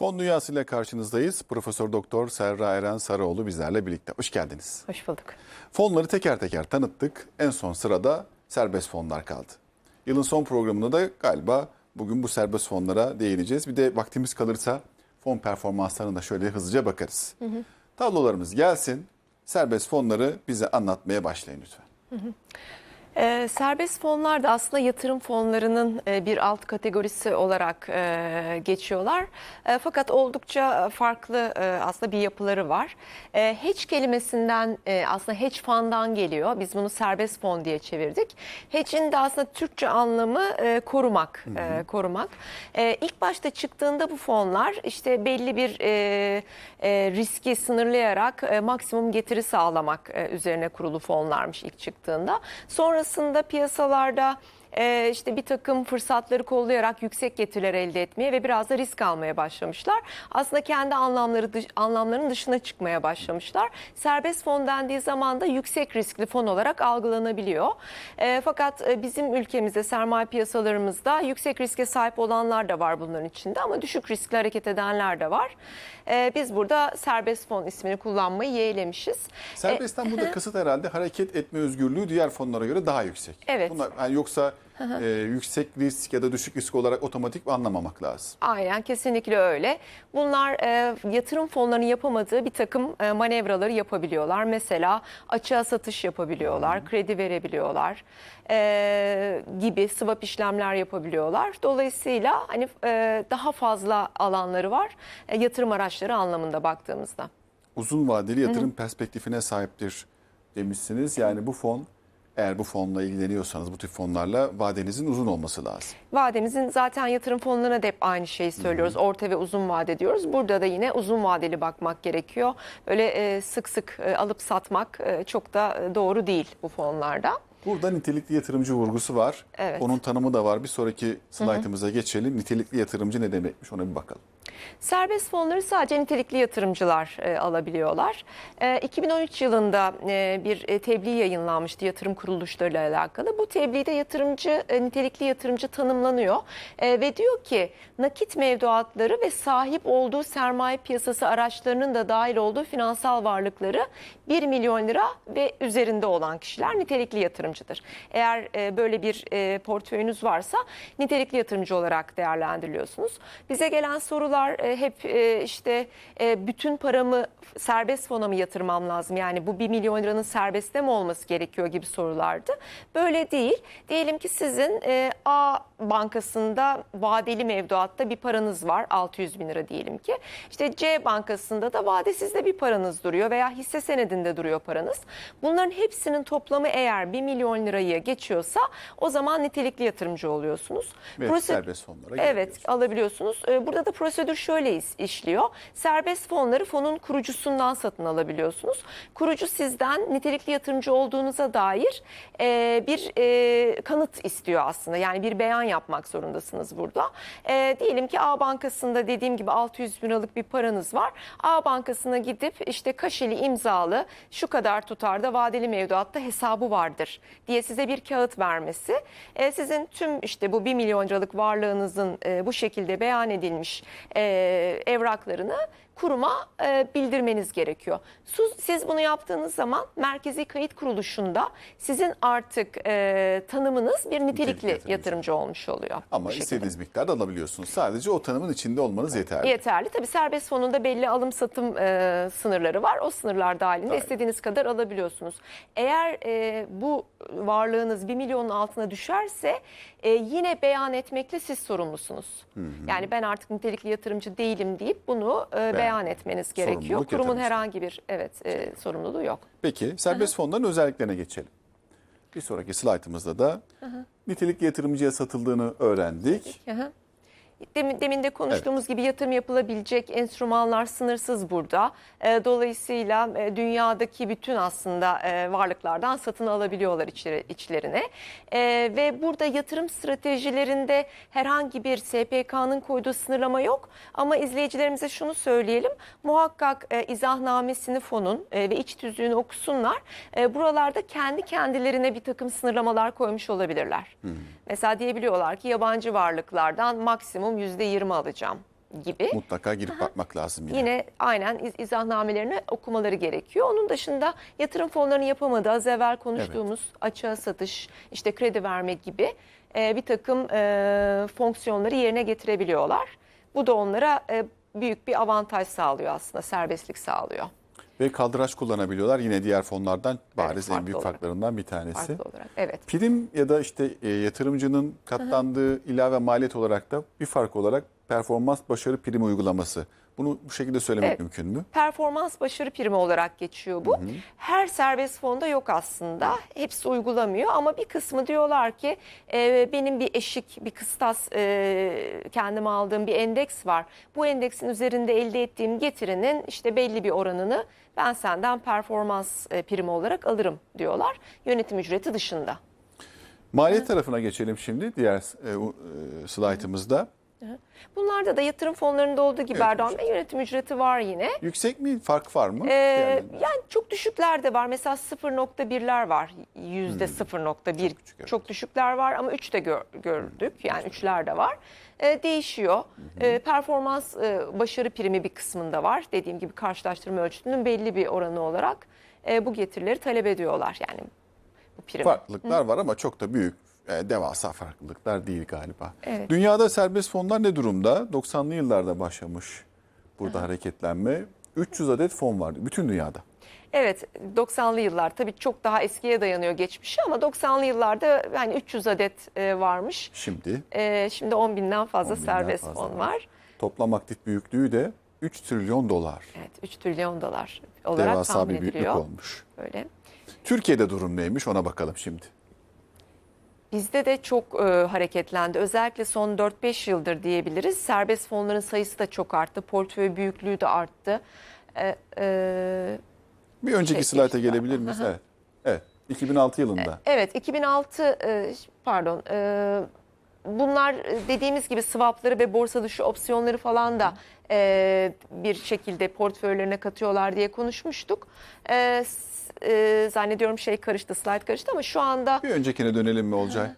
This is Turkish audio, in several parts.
Fon Dünyası ile karşınızdayız. Profesör Doktor Serra Eren Sarıoğlu bizlerle birlikte. Hoş geldiniz. Hoş bulduk. Fonları teker teker tanıttık. En son sırada serbest fonlar kaldı. Yılın son programında da galiba bugün bu serbest fonlara değineceğiz. Bir de vaktimiz kalırsa fon performanslarına da şöyle hızlıca bakarız. Tablolarımız gelsin. Serbest fonları bize anlatmaya başlayın lütfen. Ee, serbest fonlar da aslında yatırım fonlarının e, bir alt kategorisi olarak e, geçiyorlar. E, fakat oldukça farklı e, aslında bir yapıları var. E, hedge kelimesinden e, aslında hedge fund'dan geliyor. Biz bunu serbest fon diye çevirdik. Hedge'in de aslında Türkçe anlamı e, korumak. e, korumak. E, ilk başta çıktığında bu fonlar işte belli bir e, e, riski sınırlayarak e, maksimum getiri sağlamak e, üzerine kurulu fonlarmış ilk çıktığında. Sonrasında piyasalarda e, işte bir takım fırsatları kollayarak yüksek getiriler elde etmeye ve biraz da risk almaya başlamışlar. Aslında kendi anlamları dış- anlamlarının dışına çıkmaya başlamışlar. Serbest fon dendiği zaman da yüksek riskli fon olarak algılanabiliyor. E, fakat e, bizim ülkemizde sermaye piyasalarımızda yüksek riske sahip olanlar da var bunların içinde ama düşük riskli hareket edenler de var. E, biz burada serbest fon ismini kullanmayı yeğlemişiz. E, Serbestten burada kasıt herhalde hareket etme özgürlüğü diğer fonlara göre daha yüksek. Evet. Bunlar, yani yoksa e, yüksek risk ya da düşük risk olarak otomatik anlamamak lazım. Aynen kesinlikle öyle. Bunlar e, yatırım fonlarının yapamadığı bir takım e, manevraları yapabiliyorlar. Mesela açığa satış yapabiliyorlar, kredi verebiliyorlar e, gibi swap işlemler yapabiliyorlar. Dolayısıyla hani e, daha fazla alanları var e, yatırım araçları anlamında baktığımızda. uzun vadeli yatırım perspektifine sahiptir demişsiniz. Yani bu fon eğer bu fonla ilgileniyorsanız bu tip fonlarla vadenizin uzun olması lazım. Vademizin zaten yatırım fonlarına da hep aynı şeyi söylüyoruz. Orta ve uzun vade diyoruz. Burada da yine uzun vadeli bakmak gerekiyor. Öyle e, sık sık e, alıp satmak e, çok da e, doğru değil bu fonlarda. Burada nitelikli yatırımcı vurgusu var. Evet. Onun tanımı da var. Bir sonraki slaytımıza geçelim. Nitelikli yatırımcı ne demekmiş ona bir bakalım. Serbest fonları sadece nitelikli yatırımcılar e, alabiliyorlar. E, 2013 yılında e, bir e, tebliğ yayınlanmıştı yatırım kuruluşlarıyla alakalı. Bu tebliğde yatırımcı, e, nitelikli yatırımcı tanımlanıyor E, ve diyor ki nakit mevduatları ve sahip olduğu sermaye piyasası araçlarının da dahil olduğu finansal varlıkları 1 milyon lira ve üzerinde olan kişiler nitelikli yatırımcıdır. Eğer e, böyle bir e, portföyünüz varsa nitelikli yatırımcı olarak değerlendiriliyorsunuz. Bize gelen sorular e, hep e, işte e, bütün paramı serbest fona mı yatırmam lazım? Yani bu 1 milyon liranın serbestte mi olması gerekiyor gibi sorulardı. Böyle değil. Diyelim ki sizin A bankasında vadeli mevduatta bir paranız var 600 bin lira diyelim ki. İşte C bankasında da vadesizde bir paranız duruyor veya hisse senedinde duruyor paranız. Bunların hepsinin toplamı eğer 1 milyon lirayı geçiyorsa o zaman nitelikli yatırımcı oluyorsunuz. Ve Prose- serbest fonlara Evet alabiliyorsunuz. Burada da prosedür şöyle is- işliyor. Serbest fonları fonun kurucusundan satın alabiliyorsunuz. Kurucu sizden nitelikli yatırımcı olduğunuza dair e, bir e, kanıt istiyor aslında. Yani bir beyan yapmak zorundasınız burada. E, diyelim ki A bankasında dediğim gibi 600 bin liralık bir paranız var. A bankasına gidip işte kaşeli imzalı şu kadar tutarda vadeli mevduatta hesabı vardır diye size bir kağıt vermesi. E, sizin tüm işte bu 1 milyon liralık varlığınızın e, bu şekilde beyan edilmiş e, evraklarını kuruma e, bildirmeniz gerekiyor. Siz, siz bunu yaptığınız zaman Merkezi Kayıt Kuruluşu'nda sizin artık e, tanımınız bir nitelikli, yatırımcı. yatırımcı. olmuş oluyor. Ama istediğiniz miktarda alabiliyorsunuz. Sadece o tanımın içinde olmanız yeterli. Yeterli. Tabii serbest fonunda belli alım satım e, sınırları var. O sınırlar dahilinde Dahil. istediğiniz kadar alabiliyorsunuz. Eğer e, bu varlığınız 1 milyonun altına düşerse e, yine beyan etmekle siz sorumlusunuz. Yani ben artık nitelikli yatırımcı değilim deyip bunu e, beyan etmeniz gerekiyor. Kurumun yatırımcıda. herhangi bir evet e, sorumluluğu yok. Peki serbest fonların özelliklerine geçelim. Bir sonraki slaytımızda da nitelikli yatırımcıya satıldığını öğrendik. Hı. Demin, demin de konuştuğumuz gibi yatırım yapılabilecek enstrümanlar sınırsız burada. E, dolayısıyla e, dünyadaki bütün aslında e, varlıklardan satın alabiliyorlar içleri, içlerine. E, ve burada yatırım stratejilerinde herhangi bir SPK'nın koyduğu sınırlama yok. Ama izleyicilerimize şunu söyleyelim. Muhakkak e, izahnamesini fonun e, ve iç tüzüğünü okusunlar. E, buralarda kendi kendilerine bir takım sınırlamalar koymuş olabilirler. Mesela diyebiliyorlar ki yabancı varlıklardan maksimum %20 alacağım. gibi. Mutlaka girip bakmak lazım yine. Yine aynen iz- izahnamelerini okumaları gerekiyor. Onun dışında yatırım fonlarının yapamadığı az evvel konuştuğumuz açığa satış, işte kredi verme gibi e, bir takım e, fonksiyonları yerine getirebiliyorlar. Bu da onlara e, büyük bir avantaj sağlıyor aslında, serbestlik sağlıyor Ve kaldıraç kullanabiliyorlar. Yine diğer fonlardan bariz en farklı büyük olarak. farklarından bir tanesi. farklı olarak. Evet. Prim ya da işte e, yatırımcının katlandığı ilave maliyet olarak da bir fark olarak performans başarı primi uygulaması. Bunu bu şekilde söylemek Evet. mümkün mü? performans başarı primi olarak geçiyor bu. Her serbest fonda yok aslında. Hepsi uygulamıyor ama bir kısmı diyorlar ki e, benim bir eşik, bir kıstas e, kendime aldığım bir endeks var. Bu endeksin üzerinde elde ettiğim getirinin işte belli bir oranını ben senden performans e, primi olarak alırım diyorlar. Yönetim ücreti dışında. Maliyet tarafına geçelim şimdi diğer e, e, slaytımızda. Bunlarda da yatırım fonlarında olduğu gibi Evet, Erdoğan Bey yönetim ücreti var yine. Yüksek mi? Fark var mı? Ee, yani çok düşükler de var. Mesela 0.1'ler var. Yüzde 0.1 Hmm. küçük, çok, evet. düşükler var ama 3 de gör- gördük. Yani 3'ler de var. Ee, değişiyor. Ee, performans e, başarı primi bir kısmında var. Dediğim gibi karşılaştırma ölçütünün belli bir oranı olarak e, bu getirileri talep ediyorlar. Yani bu prim. Farklılıklar var ama çok da büyük, devasa farklılıklar değil galiba. Evet. Dünyada serbest fonlar ne durumda? 90'lı yıllarda başlamış burada hareketlenme. 300 adet fon vardı bütün dünyada. Evet 90'lı yıllar tabii çok daha eskiye dayanıyor geçmişi ama 90'lı yıllarda yani 300 adet e, varmış. Şimdi E, şimdi 10 binden fazla 10 binden serbest fazla fon var. var. toplam aktif büyüklüğü de 3 trilyon dolar. Evet 3 trilyon dolar olarak Devasa tahmin bir büyüklük ediliyor. olmuş. Böyle. Türkiye'de durum neymiş ona bakalım şimdi. Bizde de çok e, hareketlendi. Özellikle son 4-5 yıldır diyebiliriz. Serbest fonların sayısı da çok arttı. Portföy büyüklüğü de arttı. E, e, Bir önceki Şey, slayta gelebilir miyiz? Evet. Evet. 2006 yılında. evet 2006 e, pardon e, bunlar e, dediğimiz gibi swapları ve borsa dışı opsiyonları falan da e, bir şekilde portföylerine katıyorlar diye konuşmuştuk. E, e, zannediyorum şey karıştı, slide karıştı ama şu anda Bir öncekine dönelim mi Olcay?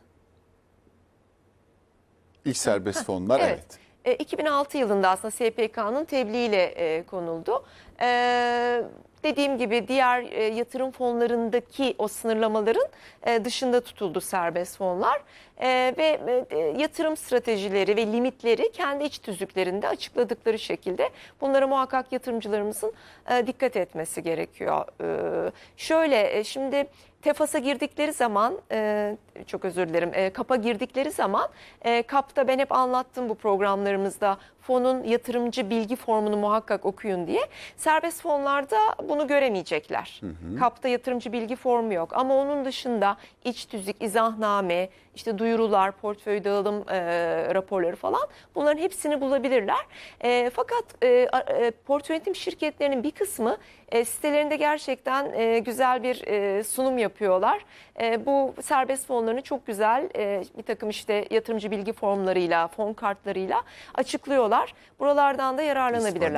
İlk serbest fonlar evet. Evet. E, 2006 yılında aslında SPK'nın tebliğiyle e, konuldu. E, dediğim gibi diğer e, yatırım fonlarındaki o sınırlamaların e, dışında tutuldu serbest fonlar. E, ve e, yatırım stratejileri ve limitleri kendi iç tüzüklerinde açıkladıkları şekilde bunlara muhakkak yatırımcılarımızın e, dikkat etmesi gerekiyor. E, şöyle e, şimdi Tefas'a girdikleri zaman, e, çok özür dilerim, e, KAP'a girdikleri zaman, e, KAP'ta ben hep anlattım bu programlarımızda fonun yatırımcı bilgi formunu muhakkak okuyun diye. Serbest fonlarda bunu göremeyecekler. KAP'ta yatırımcı bilgi formu yok ama onun dışında iç tüzük, izahname, işte duyurular, portföy dağılım e, raporları falan bunların hepsini bulabilirler. E, fakat e, e, portföy yönetim şirketlerinin bir kısmı e, sitelerinde gerçekten e, güzel bir e, sunum yapıyorlar. E, bu serbest fonlarını çok güzel e, bir takım işte yatırımcı bilgi formlarıyla, fon kartlarıyla açıklıyorlar. Buralardan da yararlanabilirler.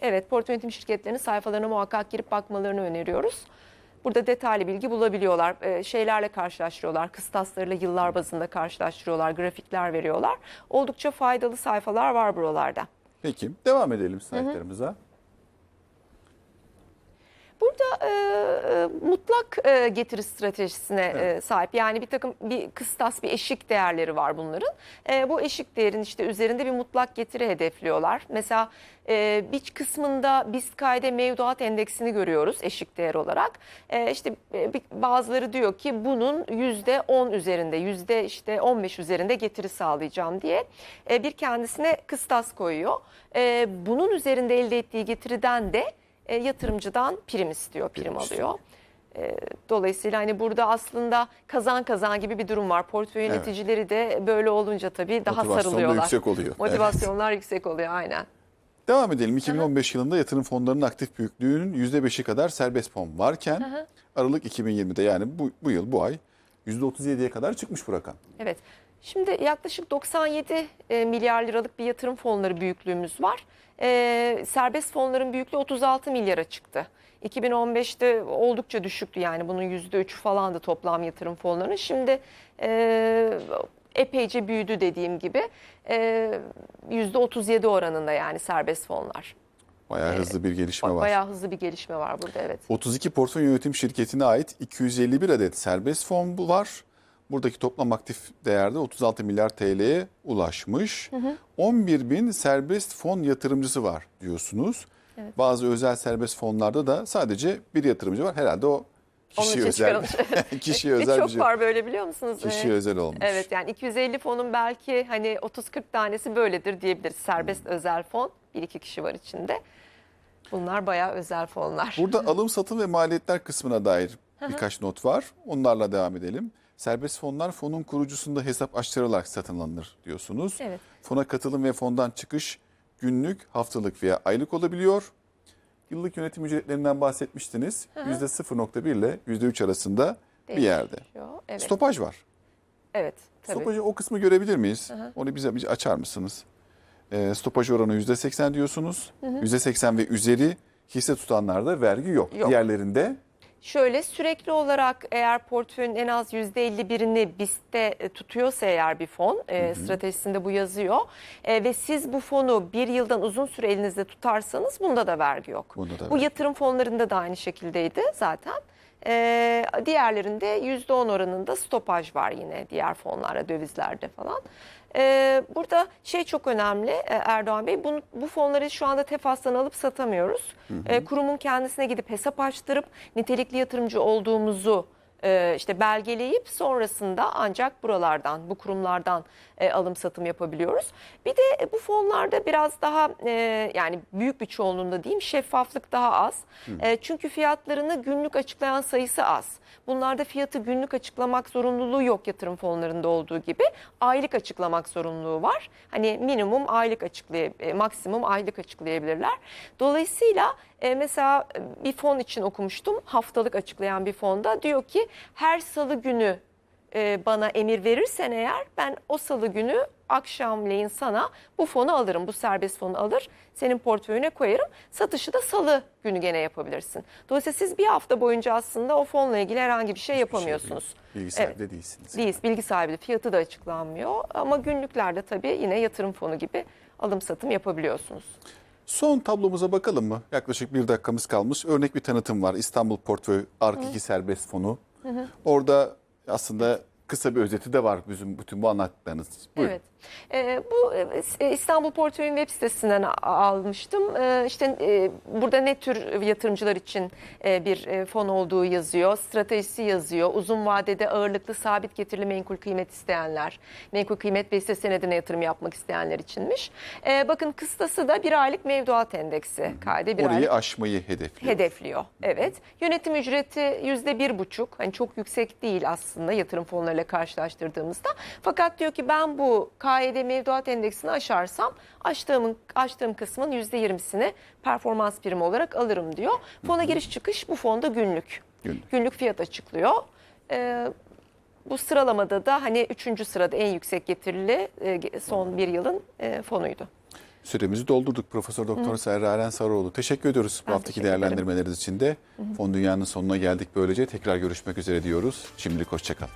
Evet, portföy yönetim şirketlerinin sayfalarına muhakkak girip bakmalarını öneriyoruz. Burada detaylı bilgi bulabiliyorlar. Ee, şeylerle karşılaştırıyorlar. Kıstaslarıyla yıllar bazında karşılaştırıyorlar. Grafikler veriyorlar. Oldukça faydalı sayfalar var buralarda. Peki devam edelim slaytlarımıza. Burada e, e, mutlak e, getiri stratejisine Evet. e, sahip. Yani bir takım bir kıstas, bir eşik değerleri var bunların. E, bu eşik değerin işte üzerinde bir mutlak getiri hedefliyorlar. Mesela e, bir kısmında BIST kayde mevduat endeksini görüyoruz eşik değer olarak. E, işte e, bazıları diyor ki bunun yüzde 10 üzerinde, yüzde işte 15 üzerinde getiri sağlayacağım diye e, bir kendisine kıstas koyuyor. E, bunun üzerinde elde ettiği getiriden de e, yatırımcıdan prim istiyor, prim, Prim alıyor. E, dolayısıyla hani burada aslında kazan kazan gibi bir durum var. Portföy Evet. yöneticileri de böyle olunca tabii daha Motivasyon sarılıyorlar. yüksek oluyor. Motivasyonlar yüksek oluyor aynen. Devam edelim. 2015 yılında yatırım fonlarının aktif büyüklüğünün %5'i kadar serbest fon varken Aralık 2020'de yani bu, bu yıl bu ay %37'ye kadar çıkmış bu rakam. Evet. Şimdi yaklaşık 97 e, milyar liralık bir yatırım fonları büyüklüğümüz var. E, serbest fonların büyüklüğü 36 milyara çıktı. 2015'te oldukça düşüktü yani bunun %3'ü falandı toplam yatırım fonlarının. Şimdi e, epeyce büyüdü dediğim gibi. E, %37 oranında yani serbest fonlar. Bayağı hızlı bir gelişme var. Bayağı hızlı bir gelişme var burada evet. 32 portföy yönetim şirketine ait 251 adet serbest fon bu var. Buradaki toplam aktif değerde 36 milyar TL'ye ulaşmış. 11 bin serbest fon yatırımcısı var diyorsunuz. Evet. Bazı özel serbest fonlarda da sadece bir yatırımcı var. Herhalde o kişi özel, Ve özel çok şey. var böyle biliyor musunuz? Kişiye Ee, özel olmuş. Evet yani 250 fonun belki hani 30-40 tanesi böyledir diyebiliriz. Serbest Hmm. özel fon. Bir iki kişi var içinde. Bunlar bayağı özel fonlar. Burada alım satım ve maliyetler kısmına dair birkaç not var. Onlarla devam edelim. Serbest fonlar fonun kurucusunda hesap açtırılarak satın alınır diyorsunuz. Evet. Fona katılım ve fondan çıkış günlük, haftalık veya aylık olabiliyor. Yıllık yönetim ücretlerinden bahsetmiştiniz. %0.1 ile %3 arasında bir yerde. Değişiyor. Evet. Stopaj var. Evet. Tabii. Stopajı o kısmı görebilir miyiz? Onu bize bir açar mısınız? Ee, stopaj oranı %80 diyorsunuz. %80 ve üzeri hisse tutanlarda vergi yok. Yok. Diğerlerinde Şöyle sürekli olarak eğer portföyün en az %51'ini BIST'te e, tutuyorsa eğer bir fon e, stratejisinde bu yazıyor e, ve siz bu fonu bir yıldan uzun süre elinizde tutarsanız bunda da vergi yok. Bunda da bu vergi yatırım fonlarında da aynı şekildeydi zaten. E, diğerlerinde %10 oranında stopaj var yine diğer fonlara dövizlerde falan. E, burada şey çok önemli e, Erdoğan Bey bunu, bu fonları şu anda tefastan alıp satamıyoruz. E, kurumun kendisine gidip hesap açtırıp nitelikli yatırımcı olduğumuzu e, işte belgeleyip sonrasında ancak buralardan, bu kurumlardan e, alım satım yapabiliyoruz. Bir de e, bu fonlarda biraz daha e, yani büyük bir çoğunluğunda diyeyim şeffaflık daha az. E, çünkü fiyatlarını günlük açıklayan sayısı az. Bunlarda fiyatı günlük açıklamak zorunluluğu yok yatırım fonlarında olduğu gibi. Aylık açıklamak zorunluluğu var. Hani minimum aylık açıklay e, maksimum aylık açıklayabilirler. Dolayısıyla e, mesela e, bir fon için okumuştum. Haftalık açıklayan bir fonda diyor ki her salı günü e, bana emir verirsen eğer ben o salı günü akşamleyin sana bu fonu alırım. Bu serbest fonu alır senin portföyüne koyarım. Satışı da salı günü gene yapabilirsin. Dolayısıyla siz bir hafta boyunca aslında o fonla ilgili herhangi bir şey yapamıyorsunuz. bilgi sahibi de değilsiniz. Değil, bilgi sahibi de fiyatı da açıklanmıyor. Ama günlüklerde tabii yine yatırım fonu gibi alım satım yapabiliyorsunuz. Son tablomuza bakalım mı? Yaklaşık bir dakikamız kalmış. Örnek bir tanıtım var. İstanbul Portföy Ark 2 Serbest Fonu. Orada aslında kısa bir özeti de var bizim bütün bu anlattıklarınız. Buyurun. Evet. Ee, bu e, İstanbul Portföy'ün web sitesinden almıştım. Ee, işte e, burada ne tür yatırımcılar için e, bir e, fon olduğu yazıyor, stratejisi yazıyor. Uzun vadede ağırlıklı sabit getirili menkul kıymet isteyenler, menkul kıymet ve hisse senedine yatırım yapmak isteyenler içinmiş. Ee, bakın kıstası da bir aylık mevduat endeksi kaydı. Bir aylık Orayı aşmayı hedefliyor. hedefliyor. Evet. Yönetim ücreti yüzde bir buçuk. Hani çok yüksek değil aslında yatırım fonlarıyla karşılaştırdığımızda. Fakat diyor ki ben bu KYD mevduat endeksini aşarsam açtığımın açtığım kısmın yüzde yirmisini performans primi olarak alırım diyor. Fona giriş çıkış bu fonda günlük. Günlük. Günlük fiyat açıklıyor. Ee, bu sıralamada da hani üçüncü sırada en yüksek getirili e, son bir yılın e, fonuydu. Süremizi doldurduk. Profesör Doktor Serraren Sarıoğlu. Teşekkür ediyoruz bu Ben haftaki teşekkür ederim. değerlendirmeleriniz için de. Fon Dünya'nın sonuna geldik böylece. Tekrar görüşmek üzere diyoruz. Şimdilik hoşçakalın.